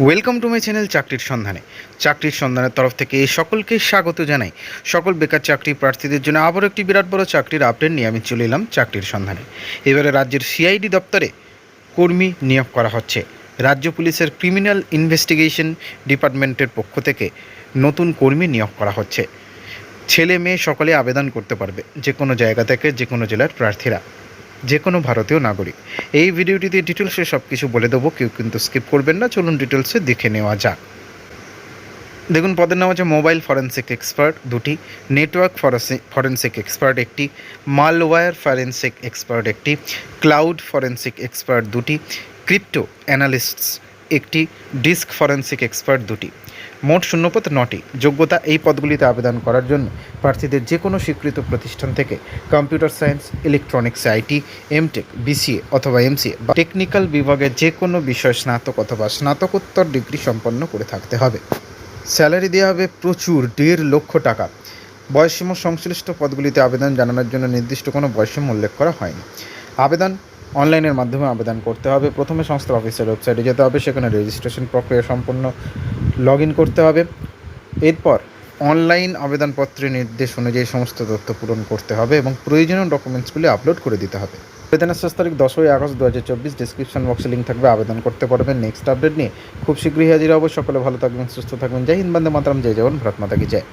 Welcome to my channel চাকরির সন্ধানে চাকরির সন্ধানের তরফ থেকে সকলকে স্বাগত জানাই। সকল বেকার চাকরি প্রার্থীদের জন্য আবারও একটি বিরাট বড় চাকরির আপডেট নিয়ে আমি চলে এলাম চাকরির সন্ধানে এবারে রাজ্যের সিআইডি দপ্তরে কর্মী নিয়োগ করা হচ্ছে। রাজ্য পুলিশের ক্রিমিনাল ইনভেস্টিগেশন ডিপার্টমেন্টের পক্ষ থেকে নতুন কর্মী নিয়োগ করা হচ্ছে। ছেলে মেয়ে সকলে আবেদন করতে পারবে যে কোনো জায়গা থেকে যে কোনো জেলার প্রার্থীরা। যে কোনো ভারতীয় নাগরিক। এই ভিডিওটিতে ডিটেলসে সব কিছু বলে দেবো, কেউ কিন্তু স্কিপ করবেন না। চলুন ডিটেলসে দেখে নেওয়া যাক। দেখুন, পদের নাম হচ্ছে মোবাইল ফরেন্সিক এক্সপার্ট দুটি নেটওয়ার্ক ফরেন্সিক এক্সপার্ট একটি মালওয়্যার ফরেন্সিক এক্সপার্ট একটি ক্লাউড ফরেন্সিক এক্সপার্ট দুটি ক্রিপ্টো অ্যানালিস্টস একটি ডিস্ক ফরেন্সিক এক্সপার্ট দুটি। মোট শূন্যপদ নটি। যোগ্যতা এই পদগুলিতে আবেদন করার জন্য প্রার্থীদের যে কোনো স্বীকৃত প্রতিষ্ঠান থেকে computer science, electronics, IT, MTech, BCA অথবা এমসিএ বা টেকনিক্যাল বিভাগে যে কোনো বিষয় স্নাতক অথবা স্নাতকোত্তর ডিগ্রি সম্পন্ন করে থাকতে হবে। স্যালারি দেওয়া হবে প্রচুর, দেড় লক্ষ টাকা। বয়সীমা সংশ্লিষ্ট পদগুলিতে আবেদন জানানোর জন্য নির্দিষ্ট কোনো বয়সীমা উল্লেখ করা হয়নি। আবেদন অনলাইনের মাধ্যমে আবেদন করতে হবে। প্রথমে সংস্থার অফিসের ওয়েবসাইটে যেতে হবে, সেখানে রেজিস্ট্রেশন প্রক্রিয়া সম্পূর্ণ লগ ইন করতে হবে। এরপর অনলাইন আবেদনপত্রের নির্দেশ অনুযায়ী সমস্ত তথ্য পূরণ করতে হবে এবং প্রয়োজনীয় ডকুমেন্টসগুলি আপলোড করে দিতে হবে। আবেদনের শেষ তারিখ দশই আগস্ট দু হাজার চব্বিশ ডিসক্রিপশন বক্সে লিঙ্ক থাকবে, আবেদন করতে পারবেন। নেক্সট আপডেট নিয়ে খুব শীঘ্রই হাজির হব। সকলে ভালো থাকবেন, সুস্থ থাকবেন। জয় হিন্দ, বন্দে মাতরম। জয় জওয়ান ভারত মাতা কি জয়।